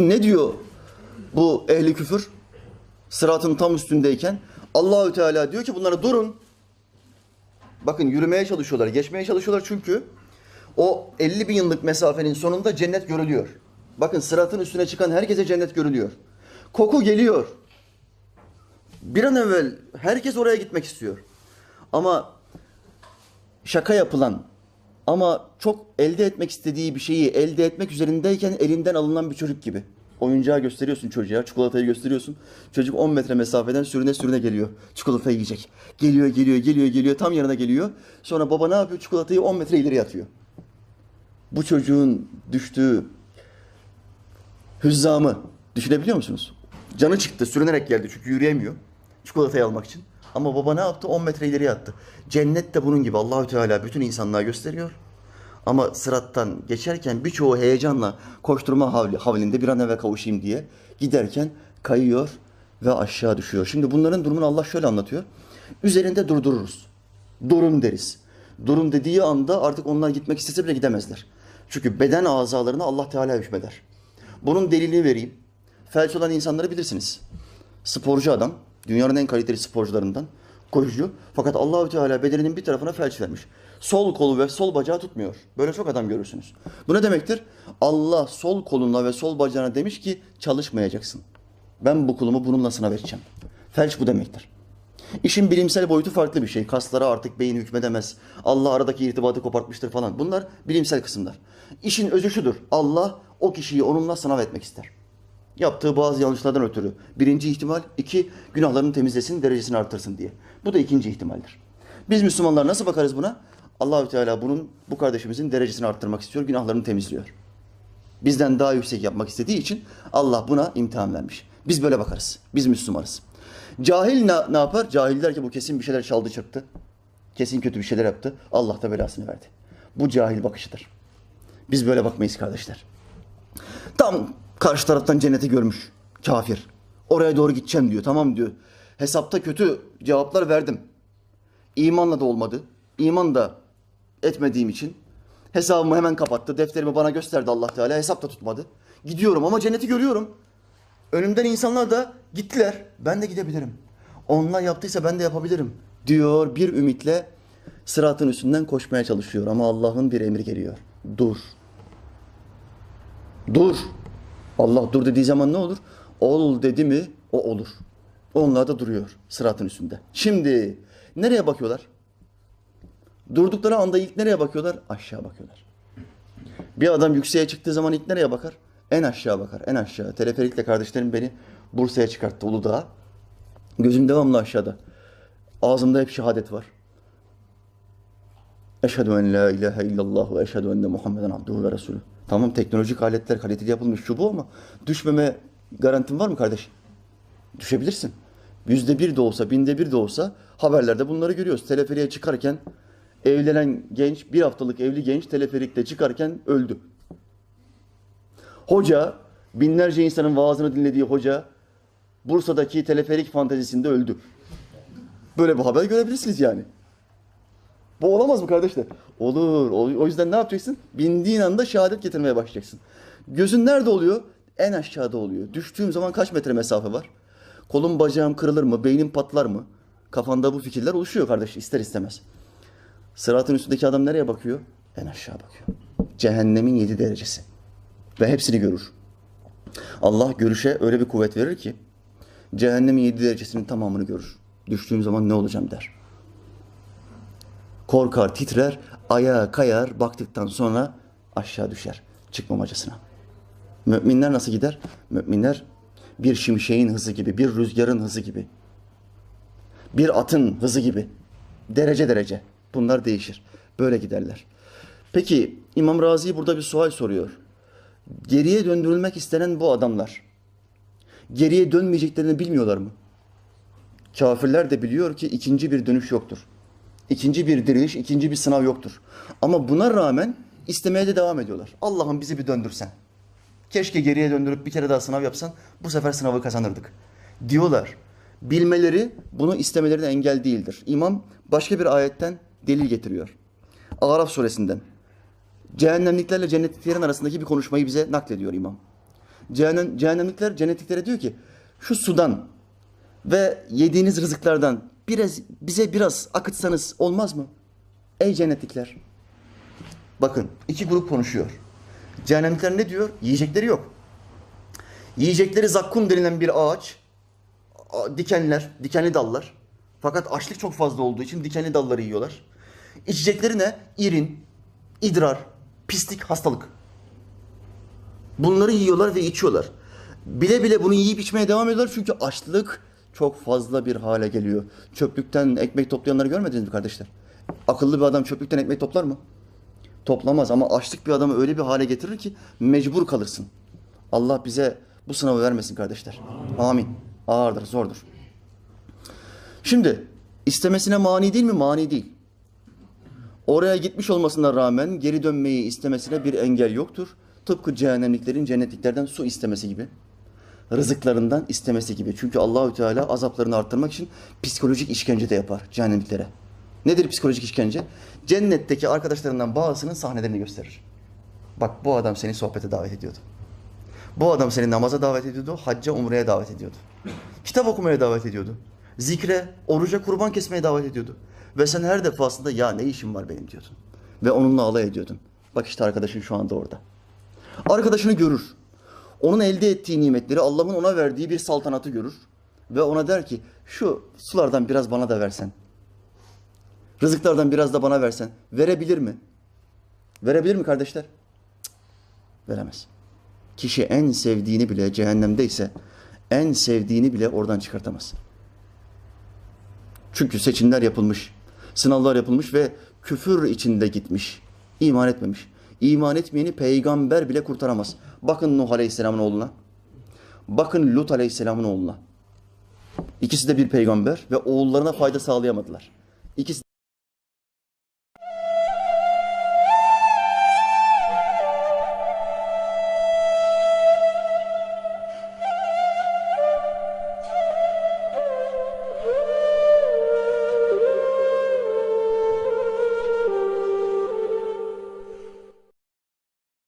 Şimdi ne diyor bu ehli küfür? Sıratın tam üstündeyken Allahü Teala diyor ki bunlara durun. Bakın yürümeye çalışıyorlar, geçmeye çalışıyorlar çünkü o 50 bin yıllık mesafenin sonunda cennet görülüyor. Bakın sıratın üstüne çıkan herkese cennet görülüyor. Koku geliyor. Bir an evvel herkes oraya gitmek istiyor. Ama şaka yapılan ama çok elde etmek istediği bir şeyi elde etmek üzerindeyken elinden alınan bir çocuk gibi. Oyuncağı gösteriyorsun çocuğa, çikolatayı gösteriyorsun. Çocuk 10 metre mesafeden sürüne sürüne geliyor. Çikolatayı yiyecek. Geliyor, geliyor, geliyor, geliyor. Tam yanına geliyor. Sonra baba ne yapıyor? Çikolatayı 10 metre ileri atıyor. Bu çocuğun düştüğü hüzzamı düşünebiliyor musunuz? Canı çıktı, sürünerek geldi çünkü yürüyemiyor. Çikolatayı almak için. Ama baba ne yaptı? 10 metre ileriye attı. Cennet de bunun gibi Allahü Teala bütün insanlığa gösteriyor. Ama sırattan geçerken birçoğu heyecanla koşturma havli, havlinde bir an evvel kavuşayım diye giderken kayıyor ve aşağı düşüyor. Şimdi bunların durumunu Allah şöyle anlatıyor. Üzerinde durdururuz. Durun deriz. Durun dediği anda artık onlar gitmek istese bile gidemezler. Çünkü beden azalarına Allah Teala hükmeder. Bunun delilini vereyim. Felç olan insanları bilirsiniz. Sporcu adam, dünyanın en kaliteli sporcularından, koşucu. Fakat Allahü Teala bedeninin bir tarafına felç vermiş. Sol kolu ve sol bacağı tutmuyor. Böyle çok adam görürsünüz. Bu ne demektir? Allah sol koluna ve sol bacağına demiş ki çalışmayacaksın. Ben bu kulumu bununla sınav edeceğim. Felç bu demektir. İşin bilimsel boyutu farklı bir şey. Kaslara artık beyin hükmedemez. Allah aradaki irtibatı kopartmıştır falan. Bunlar bilimsel kısımlar. İşin özü şudur. Allah o kişiyi onunla sınav etmek ister. Yaptığı bazı yanlışlardan ötürü. Birinci ihtimal, iki günahlarını temizlesin, derecesini artırsın diye. Bu da ikinci ihtimaldir. Biz Müslümanlar nasıl bakarız buna? Allahü Teala bunun bu kardeşimizin derecesini arttırmak istiyor, günahlarını temizliyor. Bizden daha yüksek yapmak istediği için Allah buna imtihan vermiş. Biz böyle bakarız. Biz Müslümanız. Cahil ne, ne yapar? Cahil der ki bu kesin bir şeyler çaldı çıktı. Kesin kötü bir şeyler yaptı. Allah da belasını verdi. Bu cahil bakışıdır. Biz böyle bakmayız kardeşler. Tam karşı taraftan cenneti görmüş kafir. Oraya doğru gideceğim diyor. Tamam diyor. Hesapta kötü cevaplar verdim. İmanla da olmadı. İman da etmediğim için hesabımı hemen kapattı. Defterimi bana gösterdi Allah Teala. Hesap da tutmadı. Gidiyorum ama cenneti görüyorum. Önümden insanlar da gittiler. Ben de gidebilirim. Onlar yaptıysa ben de yapabilirim. Diyor bir ümitle sıratın üstünden koşmaya çalışıyor. Ama Allah'ın bir emri geliyor. Dur. Dur. Allah dur dediği zaman ne olur? Ol dedi mi o olur. Onlar da duruyor sıratın üstünde. Şimdi nereye bakıyorlar? Durdukları anda ilk nereye bakıyorlar? Aşağı bakıyorlar. Bir adam yükseğe çıktığı zaman ilk nereye bakar? En aşağı bakar, en aşağı. Teleferikle kardeşlerim beni Bursa'ya çıkarttı Uludağ'a. Gözüm devamlı aşağıda. Ağzımda hep şehadet var. Eşhedü en la ilahe illallah ve eşhedü enne Muhammeden abduhu ve resulü. Tamam teknolojik aletler kaliteli yapılmış şu bu ama düşmeme garantin var mı kardeş? Düşebilirsin. Yüzde bir de olsa, binde bir de olsa haberlerde bunları görüyoruz. Teleferiğe çıkarken evlenen genç, bir haftalık evli genç teleferikte çıkarken öldü. Hoca, binlerce insanın vaazını dinlediği hoca Bursa'daki teleferik fantezisinde öldü. Böyle bir haber görebilirsiniz yani. Bu olamaz mı kardeşler? Olur. O yüzden ne yapacaksın? Bindiğin anda şehadet getirmeye başlayacaksın. Gözün nerede oluyor? En aşağıda oluyor. Düştüğüm zaman kaç metre mesafe var? Kolum bacağım kırılır mı? Beynim patlar mı? Kafanda bu fikirler oluşuyor kardeş ister istemez. Sıratın üstündeki adam nereye bakıyor? En aşağı bakıyor. Cehennemin yedi derecesi. Ve hepsini görür. Allah görüşe öyle bir kuvvet verir ki cehennemin yedi derecesinin tamamını görür. Düştüğüm zaman ne olacağım der. Korkar, titrer, ayağa kayar, baktıktan sonra aşağı düşer çıkmamacasına. Müminler nasıl gider? Müminler bir şimşeğin hızı gibi, bir rüzgarın hızı gibi, bir atın hızı gibi. Derece derece. Bunlar değişir. Böyle giderler. Peki İmam Razi burada bir sual soruyor. Geriye döndürülmek istenen bu adamlar geriye dönmeyeceklerini bilmiyorlar mı? Kafirler de biliyor ki ikinci bir dönüş yoktur. İkinci bir diriliş, ikinci bir sınav yoktur. Ama buna rağmen istemeye de devam ediyorlar. Allah'ım bizi bir döndürsen. Keşke geriye döndürüp bir kere daha sınav yapsan, bu sefer sınavı kazanırdık. Diyorlar. Bilmeleri bunu istemelerine engel değildir. İmam başka bir ayetten delil getiriyor. Araf suresinden. Cehennemliklerle cennetliklerin arasındaki bir konuşmayı bize naklediyor imam. Cehennem, cehennemlikler cennetliklere diyor ki şu sudan ve yediğiniz rızıklardan biraz bize biraz akıtsanız olmaz mı? Ey cennetlikler. Bakın iki grup konuşuyor. Cehennemlikler ne diyor? Yiyecekleri yok. Yiyecekleri zakkum denilen bir ağaç. Dikenler, dikenli dallar. Fakat açlık çok fazla olduğu için dikenli dalları yiyorlar. İçecekleri ne? İrin, idrar, pislik, hastalık. Bunları yiyorlar ve içiyorlar. Bile bile bunu yiyip içmeye devam ediyorlar çünkü açlık çok fazla bir hale geliyor. Çöplükten ekmek toplayanları görmediniz mi kardeşler? Akıllı bir adam çöplükten ekmek toplar mı? Toplamaz ama açlık bir adamı öyle bir hale getirir ki mecbur kalırsın. Allah bize bu sınavı vermesin kardeşler. Amin. Ağırdır, zordur. Şimdi istemesine mani değil mi? Mani değil. Oraya gitmiş olmasına rağmen geri dönmeyi istemesine bir engel yoktur. Tıpkı cehennemliklerin cennetliklerden su istemesi gibi. Rızıklarından istemesi gibi. Çünkü Allahü Teala azaplarını arttırmak için psikolojik işkence de yapar cehennemliklere. Nedir psikolojik işkence? Cennetteki arkadaşlarından bazısının sahnelerini gösterir. Bak bu adam seni sohbete davet ediyordu. Bu adam seni namaza davet ediyordu, hacca, umreye davet ediyordu. Kitap okumaya davet ediyordu. Zikre, oruca, kurban kesmeye davet ediyordu. Ve sen her defasında ya ne işim var benim diyordun. Ve onunla alay ediyordun. Bak işte arkadaşın şu anda orada. Arkadaşını görür. Onun elde ettiği nimetleri, Allah'ın ona verdiği bir saltanatı görür. Ve ona der ki şu sulardan biraz bana da versen. Rızıklardan biraz da bana versen. Verebilir mi? Verebilir mi kardeşler? Cık, veremez. Kişi en sevdiğini bile cehennemdeyse en sevdiğini bile oradan çıkartamaz. Çünkü seçimler yapılmış, sınavlar yapılmış ve küfür içinde gitmiş. İman etmemiş. İman etmeyeni peygamber bile kurtaramaz. Bakın Nuh Aleyhisselam'ın oğluna. Bakın Lut Aleyhisselam'ın oğluna. İkisi de bir peygamber ve oğullarına fayda sağlayamadılar. İkisi